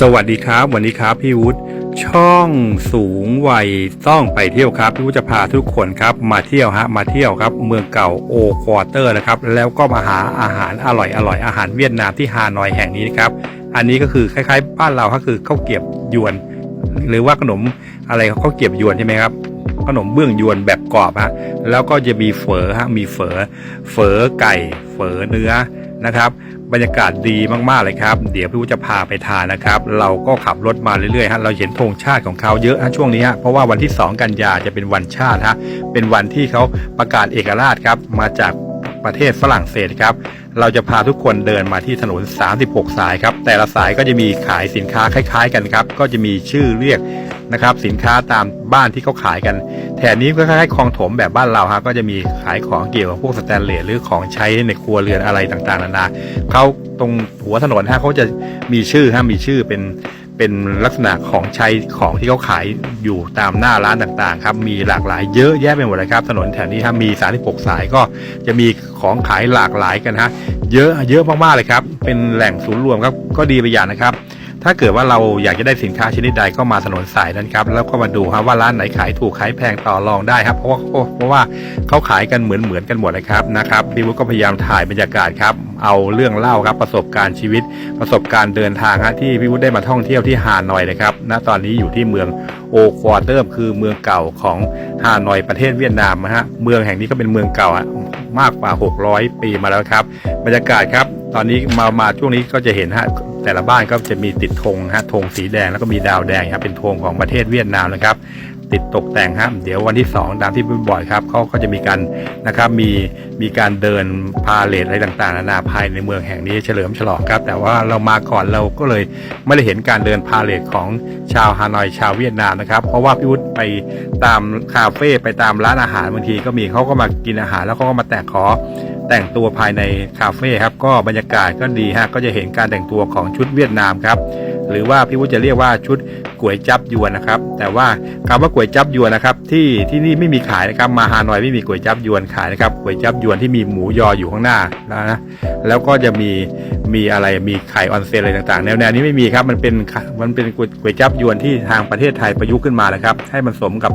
สวัสดีครับ วันนี้ครับพี่วุฒิช่องสูงวัยต้องไปเที่ยวครับพี่วุฒิจะพาทุกคนครับมาเที่ยวฮะมาเที่ยวครับ เมืองเก่าโอควอเตอร์นะครับแล้วก็มาหาอาหารอร่อยอร่อยอาหารเวียดนามที่ฮานอยแห่งนี้นะครับอันนี้ก็คือคล้ายๆ บ้านเราก็คือข้าวเกรียบยวน หรือว่าขนมอะไรข้าวเกรียบยวนใช่ไหมครับขนมเบื้องยวนแบบกรอบฮะแล้วก็จะมีเฝอฮะมีเฝอเฝอไก่ เฝอเนื้อนะครับ บรรยากาศดีมากๆเลยครับ เดี๋ยวพี่วุจะพาไปทานนะครับ เราก็ขับรถมาเรื่อยๆฮะเราเห็นธงชาติของเขาเยอะฮะช่วงนี้ฮะเพราะว่าวันที่ 2 กันยาจะเป็นวันชาติฮะเป็นวันที่เขาประกาศเอกราชครับมาจาก ประเทศฝรั่งเศสครับ เราจะพาทุกคนเดินมาที่ถนน 36 สายครับ แต่ละสายก็จะมีขายสินค้าคล้ายๆ กันครับ ก็จะมีชื่อเรียกนะครับ สินค้าตามบ้านที่เขาขายกัน แถบนี้ก็คล้ายๆคลองถมแบบบ้านเราฮะก็จะมีขายของเกี่ยวกับพวกสแตนเลสหรือของใช้ในครัวเรือนอะไรต่างๆนานาเขาตรงหัวถนนฮะเขาจะมีชื่อฮะมีชื่อเป็น เป็นลักษณะของใช้ของที่เขาขายอยู่ตามหน้าร้านต่างๆครับมีหลากหลายเยอะแยะไปหมดเลยครับ ถนนแถวนี้ฮะมี36สายก็จะมีของขายหลากหลายกันฮะเยอะเยอะมากๆเลยครับ เป็นแหล่งศูนย์รวมครับก็ดีไปอย่างนะครับ ถ้าเกิดว่าเราอยากจะได้สินค้าชนิดใดก็มาถนนสายนั้นครับแล้วก็มาดูครับว่าร้านไหนขายถูกขายแพงต่อรองได้ครับเพราะว่าเพราะว่าเขาขายกันเหมือนเหมือนกันหมดนะครับนะครับ พี่วุฒิก็พยายามถ่ายบรรยากาศครับ เอาเรื่องเล่าครับประสบการณ์ชีวิต ประสบการณ์เดินทางฮะที่พี่วุฒิได้มาท่องเที่ยวที่ฮานอยนะครับ ณ ตอนนี้อยู่ที่เมืองโอควอเตอร์คือเมืองเก่าของฮานอยประเทศเวียดนามนะฮะ เมืองแห่งนี้ก็เป็นเมืองเก่าอะมากกว่า 600 ปีมาแล้วครับ บรรยากาศครับ ตอนนี้มามาช่วงนี้ก็จะเห็นฮะแต่ละบ้านก็จะมีติดธงฮะธงสีแดงแล้วก็มีดาวแดงครับเป็นธงของประเทศเวียดนามนะครับ ติดตกแต่งครับเดี๋ยววันที่ 2 ตามที่พี่บอกครับเขาก็จะมีการนะครับมีมีการเดินพาเลทอะไรต่างๆนานาภายในเมืองแห่งนี้เฉลิมฉลองครับ แต่ว่าเรามาก่อนเราก็เลยไม่ได้เห็นการเดินพาเลทของชาวฮานอยชาวเวียดนามนะครับ เพราะว่าพี่วุฒิไปตามคาเฟ่ไปตามร้านอาหารบางทีก็มีเขาก็มากินอาหารแล้วเขาก็มาแตกขอแต่งตัวภายในคาเฟ่ครับก็บรรยากาศก็ดีฮะก็จะเห็นการแต่งตัวของชุดเวียดนามครับ หรือว่าพี่วุฒิจะเรียกว่าชุดก๋วยจับยวนนะครับ แต่ว่าคำว่าก๋วยจับยวนนะครับที่ที่นี่ไม่มีขายนะครับมาฮานอยไม่มีก๋วยจับยวนขายนะครับก๋วยจับยวนที่มีหมูยออยู่ข้างหน้านะแล้วก็จะมีมีอะไรมีไข่ออนเซนอะไรต่างๆแนวแนวนี้ไม่มีครับมันเป็นมันเป็นก๋วยจับยวนที่ทางประเทศไทยประยุกต์ขึ้นมานะครับให้มันสมกับ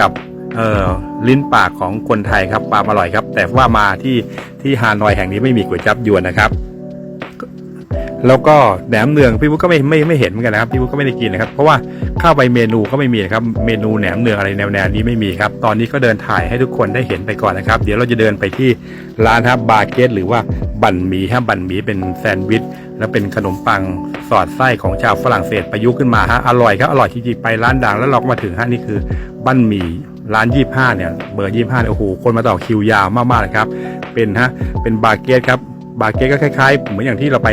กับเออลิ้นปากของคนไทยครับความอร่อยครับ แต่ว่ามาที่ที่ฮานอยแห่งนี้ไม่มีก๋วยจับยวนนะครับ แล้วก็แหนมเนืองพี่วุฒิก็ไม่ไม่ไม่เห็นเหมือนกันนะครับพี่วุฒิก็ไม่ได้กินนะครับเพราะว่าเข้าไปเมนูก็ไม่มีนะครับเมนูแหนมเนืองอะไรแนวแนวนี้ไม่มีครับตอนนี้ก็เดินถ่ายให้ทุกคนได้เห็นไปก่อนนะครับ เดี๋ยวเราจะเดินไปที่ร้านครับบาเกตหรือว่าบั่นหมี่ฮะบั่นหมี่เป็นแซนด์วิชแล้วเป็นขนมปังสอดไส้ของชาวฝรั่งเศสประยุกต์ขึ้นมาฮะอร่อยครับอร่อยจริงๆไปร้านดังแล้วเราก็มาถึงฮะนี่คือบั่นหมี่ร้านยี่ห้าเนี่ย เบอร์ยี่ห้าเนี่ยโอ้โห คนมาต่อคิวยาวมากๆเลยครับ เป็นฮะ เป็นบาเกตครับ บาเกตก็คล้ายๆ เหมือนอย่างที่เราไป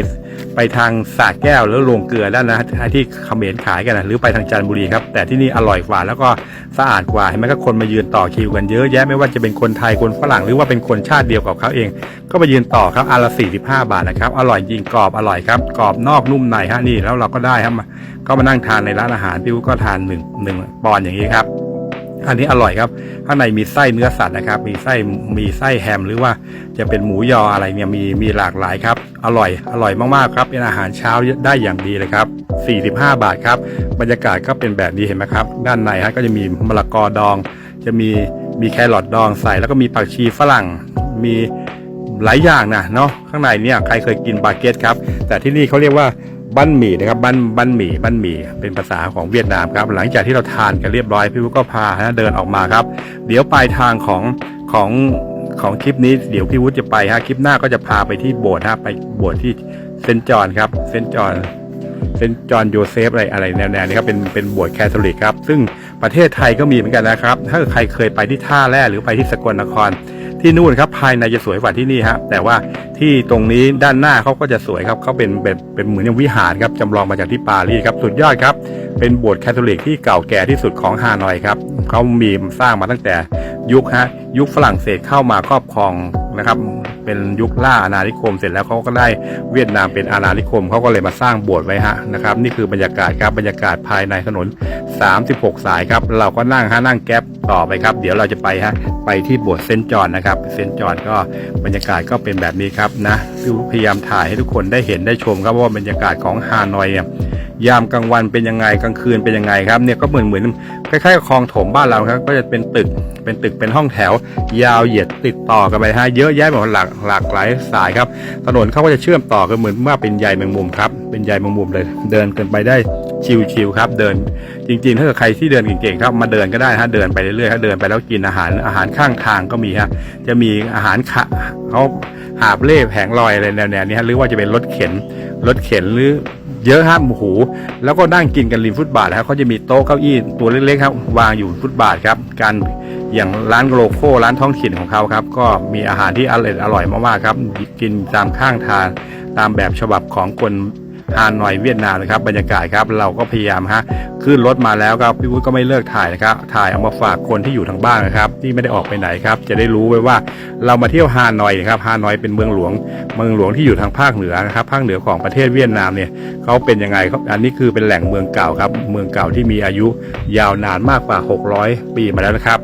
ไปทางสาแก้วแล้วโรงเกลือด้านนะที่เขมรขายกันนะหรือไปทางจันทบุรีครับ แต่ที่นี่อร่อยกว่าแล้วก็สะอาดกว่าเห็นไหมก็คนมายืนต่อคิวกันเยอะแยะไม่ว่าจะเป็นคนไทยคนฝรั่งหรือว่าเป็นคนชาติเดียวกับเขาเอง ก็มายืนต่อครับอันละ45บห้าบาทนะครับอร่อยจริงกรอบอร่อยครับกรอบนอกนุ่มในฮะนี่แล้วเราก็ได้ครับมาก็มานั่งทานในร้านอาหารพี่ก็ทานหนึ่งหนึ่งปอนด์อย่างนี้ครับ อันนี้อร่อยครับ ข้างในมีไส้เนื้อสัตว์นะครับ มีไส้มีไส้แฮม หรือว่าจะเป็นหมูยออะไรเนี่ยมีมีหลากหลายครับ อร่อย อร่อยมากๆครับ เป็นอาหารเช้าได้อย่างดีเลยครับ 45 บาทครับ บรรยากาศก็เป็นแบบนี้เห็นไหมครับ ด้านในฮะก็จะมีมะละกอดอง จะมีมีแครอทดองใส่ แล้วก็มีผักชีฝรั่ง มีหลายอย่างนะเนาะข้างในเนี่ยใครเคยกินบาเกตครับ แต่ที่นี่เขาเรียกว่า บั้นหมี่นะครับบั้นบั้นหมี่บั้นหมี่เป็นภาษาของเวียดนามครับ หลังจากที่เราทานกันเรียบร้อยพี่วุฒิก็พาฮะเดินออกมาครับ เดี๋ยวปลายทางของของของคลิปนี้เดี๋ยวพี่วุฒิจะไปฮะคลิปหน้าก็จะพาไปที่โบสถ์ฮะไปโบสถ์ที่เซนจอนครับเซนจอนเซนจอนโยเซฟอะไรอะไรแนวๆนี้ครับเป็นเป็นโบสถ์แคทอลิกครับ ซึ่งประเทศไทยก็มีเหมือนกันนะครับ ถ้าใครเคยไปที่ท่าแร่หรือไปที่สกลนคร ที่นู่นครับภายในจะสวยกว่าที่นี่ฮะแต่ว่าที่ตรงนี้ด้านหน้าเขาก็จะสวยครับเขาเป็นแบบเป็นเหมือนอย่างวิหารครับจำลองมาจากที่ปารีสครับสุดยอดครับ เป็นโบสถ์แคทอลิกที่เก่าแก่ที่สุดของฮานอยครับเขามีสร้างมาตั้งแต่ยุคฮะยุคฝรั่งเศสเข้ามาครอบครองนะครับเป็นยุคล่าอาณานิคมเสร็จแล้วเขาก็ได้เวียดนามเป็นอาณานิคมเขาก็เลยมาสร้างโบสถ์ไว้ฮะนะครับนี่คือบรรยากาศครับบรรยากาศภายในถนน 36 สายครับ เราก็นั่งฮะนั่งแก๊ปต่อไปครับ เดี๋ยวเราจะไปฮะไปที่บสถ์เซนจอนนะครับเซนจอนก็บรรยากาศก็เป็นแบบนี้ครับนะพยายามถ่ายให้ทุกคนได้เห็นได้ชมครับว่าบรรยากาศของฮานอยยามกลางวันเป็นยังไงกลางคืนเป็นยังไงครับเนี่ยก็เหมือนเหมือนคล้ายๆคลองถมบ้านเราครับ ก็จะเป็นตึกเป็นตึกเป็นห้องแถว ยาวเหยียดติดต่อกันไปฮะเยอะแยะหมดหลากหลากหลายสายครับถนนเขาก็จะเชื่อมต่อกันเหมือนว่าเป็นใยแมงมุมครับ เป็นใยแมงมุมเลย เดินกันไปได้ ชิวๆครับเดินจริงๆ ถ้าเกิดใครที่เดินเก่งๆครับมาเดินก็ได้ฮะเดินไปเรื่อยๆครับเดินไปแล้วกินอาหารอาหารข้างทางก็มีฮะจะมีอาหารขะเขาหาบเล่แผงลอยอะไรแนวๆนี้ฮะหรือว่าจะเป็นรถเข็นรถเข็นหรือเยอะฮะโอ้โหแล้วก็นั่งกินกันริมฟุตบาทครับเขาจะมีโต๊ะเก้าอี้ตัวเล็กๆครับวางอยู่ฟุตบาทครับการอย่างร้านโลโก้ร้านท้องถิ่นของเขาครับ ก็มีอาหารที่อร่อยอร่อยมากๆครับ กินตามข้างทางตามแบบฉบับของคน ฮานอยเวียดนามนะครับบรรยากาศครับเราก็พยายามฮะขึ้นรถมาแล้วครับพี่วุฒิก็ไม่เลิกถ่ายนะครับถ่ายเอามาฝากคนที่อยู่ทางบ้านนะครับที่ไม่ได้ออกไปไหนครับจะได้รู้ไว้ว่าเรามาเที่ยวฮานอยนะครับฮานอยเป็นเมืองหลวงเมืองหลวงที่อยู่ทางภาคเหนือนะครับภาคเหนือของประเทศเวียดนามเนี่ยเขาเป็นยังไงครับอันนี้คือเป็นแหล่งเมืองเก่าครับเมืองเก่าที่มีอายุยาวนานมากกว่า 600 ปีมาแล้วนะครับ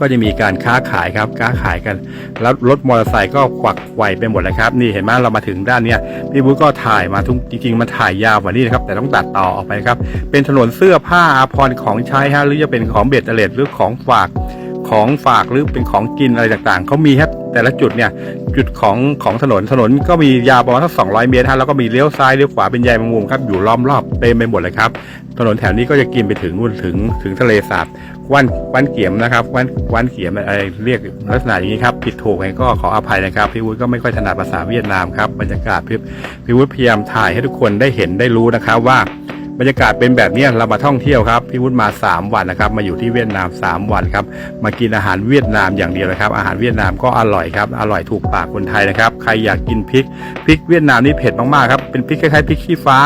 ก็จะมีการค้าขายครับค้าขายกัน แล้วรถมอเตอร์ไซค์ก็ควักไขวไปหมดเลยครับ นี่เห็นไหมเรามาถึงด้านเนี้ยพี่บุ๊คก็ถ่ายมาทุกจริงๆมันถ่ายยาวกว่านี้นะครับ แต่ต้องตัดต่อออกไปครับ เป็นถนนเสื้อผ้าอาภรณ์ของใช้ฮะหรือจะเป็นของเบ็ดเตล็ดหรือของฝากของฝากหรือเป็นของกินอะไรต่างๆเขามีครับแต่ละจุดเนี่ยจุดของของถนนถนนก็มียาวประมาณสัก200 เมตรฮะแล้วก็มีเลี้ยวซ้ายเลี้ยวขวาเป็นใยแมงมุมครับอยู่ล้อมรอบเต็มไปหมดเลยครับถนนแถวนี้ก็จะกินไปถึงนู่นถึงถึงทะเลสาบ วันวันเกียมนะครับวันวันเกียมอะไรเรียกลักษณะอย่างนี้ครับผิดถูกไงก็ขออภัยนะครับพี่วุฒิก็ไม่ค่อยถนัดภาษาเวียดนามครับบรรยากาศพี่พี่วุฒิพยายามถ่ายให้ทุกคนได้เห็นได้รู้นะครับว่าบรรยากาศเป็นแบบนี้เรามาท่องเที่ยวครับพี่วุฒิมา 3 วันนะครับ มาอยู่ที่เวียดนาม 3 วันครับ มากินอาหารเวียดนามอย่างเดียวนะครับ อาหารเวียดนามก็อร่อยครับ อร่อยถูกปากคนไทยนะครับ ใครอยากกินพริก พริกเวียดนามนี่เผ็ดมากๆครับ เป็นพริกคล้ายๆพริกขี้ฟ้า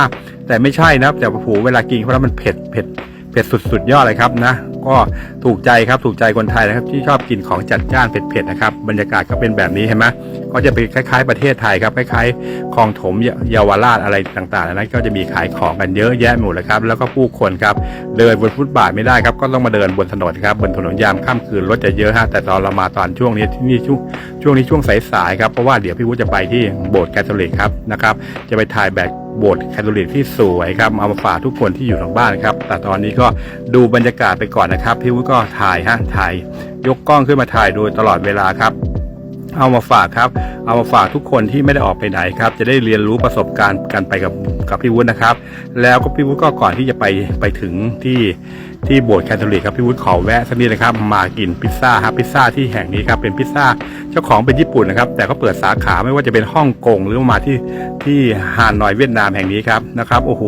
แต่ไม่ใช่นะแต่โอ้โหเวลากินเพราะว่ามันเผ็ดเผ็ด เผ็ดสุดๆยอดเลยครับนะ ก็ถูกใจครับถูกใจคนไทยนะครับ ที่ชอบกินของจัดจ้านเผ็ดๆนะครับ บรรยากาศก็เป็นแบบนี้เห็นไหมก็จะเป็นคล้ายๆประเทศไทยครับคล้ายๆคลองถมเยาวราชอะไรต่างๆนั้นก็จะมีขายของกันเยอะแยะหมดเลยครับแล้วก็ผู้คนครับเดินบนฟุตบาทไม่ได้ครับก็ต้องมาเดินบนถนนครับบนถนนยามค่ำคืนรถจะเยอะฮะแต่ตอนเรามาตอนช่วงนี้ที่นี่ช่วงช่วงนี้ช่วงสายๆครับเพราะว่าเดี๋ยวพี่วุฒิจะไปที่โบสถ์แคทอลิกครับนะครับจะไปถ่ายแบบ โบสถ์แคทอลิกที่สวยครับเอามาฝากทุกคนที่อยู่ทางบ้านครับ แต่ตอนนี้ก็ดูบรรยากาศไปก่อนนะครับ พี่วุ้นก็ถ่ายฮะถ่าย ยกกล้องขึ้นมาถ่ายโดยตลอดเวลาครับ เอามาฝากครับ เอามาฝากทุกคนที่ไม่ได้ออกไปไหนครับ จะได้เรียนรู้ประสบการณ์กันไปกับกับพี่วุ้นนะครับ แล้วก็พี่วุ้นก็ก่อนที่จะไปไปถึงที่ ที่โบสถ์แคทอลิกครับพี่วุฒิขอแวะสักนิดนะครับมากินพิซซ่าครับพิซซ่าที่แห่งนี้ครับเป็นพิซซ่าเจ้าของเป็นญี่ปุ่นนะครับ แต่เขาเปิดสาขาไม่ว่าจะเป็นฮ่องกงหรือว่ามาที่ที่ฮานอยเวียดนามแห่งนี้ครับนะครับโอ้โห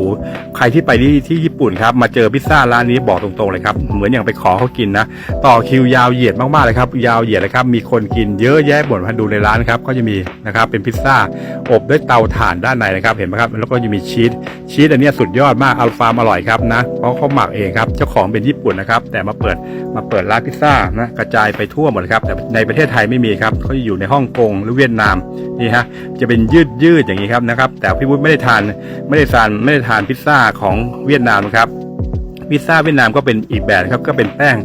ใครที่ไปที่ที่ญี่ปุ่นครับมาเจอพิซซ่าร้านนี้บอกตรงๆเลยครับเหมือนอย่างไปขอเขากินนะต่อคิวยาวเหยียดมากๆเลยครับยาวเหยียดเลยครับมีคนกินเยอะแยะหมดมาดูในร้านครับก็จะมีนะครับเป็นพิซซ่าอบด้วยเตาถ่านด้านในนะครับเห็นไหมครับแล้วก็จะมีชีส ชีสอันนี้สุดยอดมากอัลฟาร์มอร่อยครับนะเพราะเขาหมักเองครับเจ้าของเป็นญี่ปุ่นนะครับ แต่มาเปิดมาเปิดร้านพิซซ่านะกระจายไปทั่วหมดครับ แต่ในประเทศไทยไม่มีครับเขาจะอยู่ในฮ่องกงหรือเวียดนามนี่ฮะจะเป็นยืดยืดๆอย่างนี้ครับนะครับ แต่พี่วุฒิไม่ได้ทานไม่ได้ทานไม่ได้ทานพิซซ่าของเวียดนามครับพิซซ่าเวียดนามก็เป็นอีกแบบครับก็เป็นแป้ง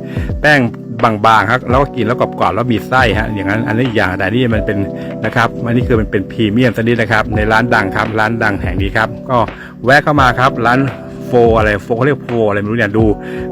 แป้ง บางๆครับแล้วก็กินแล้วกรอบๆแล้วมีไส้ฮะอย่างนั้นอันนี้อีกอย่างแต่นี่มันเป็นนะครับอันนี้คือมันเป็นพรีเมียมชนิดนะครับ ในร้านดังครับ ร้านดังแห่งนี้ครับ ก็แวะเข้ามาครับร้าน โฟอะไรโฟเขาเรียกโฟอะไรไม่รู้เนี่ยดู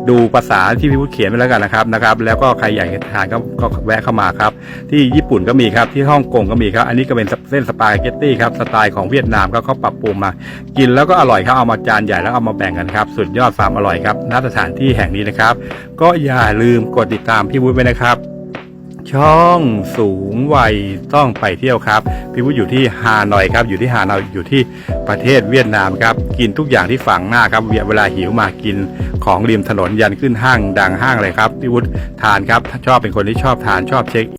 ดูภาษาที่พี่พุทธเขียนไปแล้วกันนะครับนะครับ แล้วก็ใครอยากทานก็ก็แวะเข้ามาครับ ที่ญี่ปุ่นก็มีครับที่ฮ่องกงก็มีครับ อันนี้ก็เป็นเส้นสปาเกตตี้ครับสไตล์ของเวียดนามก็เขาปรับปรุงมา กินแล้วก็อร่อยครับเอามาจานใหญ่แล้วเอามาแบ่งกันครับ สุดยอดฟาร์มอร่อยครับณสถานที่แห่งนี้นะครับ ก็อย่าลืมกดติดตามพี่วุฒิไว้นะครับ ช่องสูงวัยต้องไปเที่ยวครับ พี่วุฒิอยู่ที่ฮานอยครับ อยู่ที่ฮานอยอยู่ที่ประเทศเวียดนามครับ กินทุกอย่างที่ฝั่งหน้าครับ เวลาหิวมากินของริมถนนยันขึ้นห้างดังห้างเลยครับ พี่วุฒิทานครับชอบเป็นคนที่ชอบทานชอบเช็ค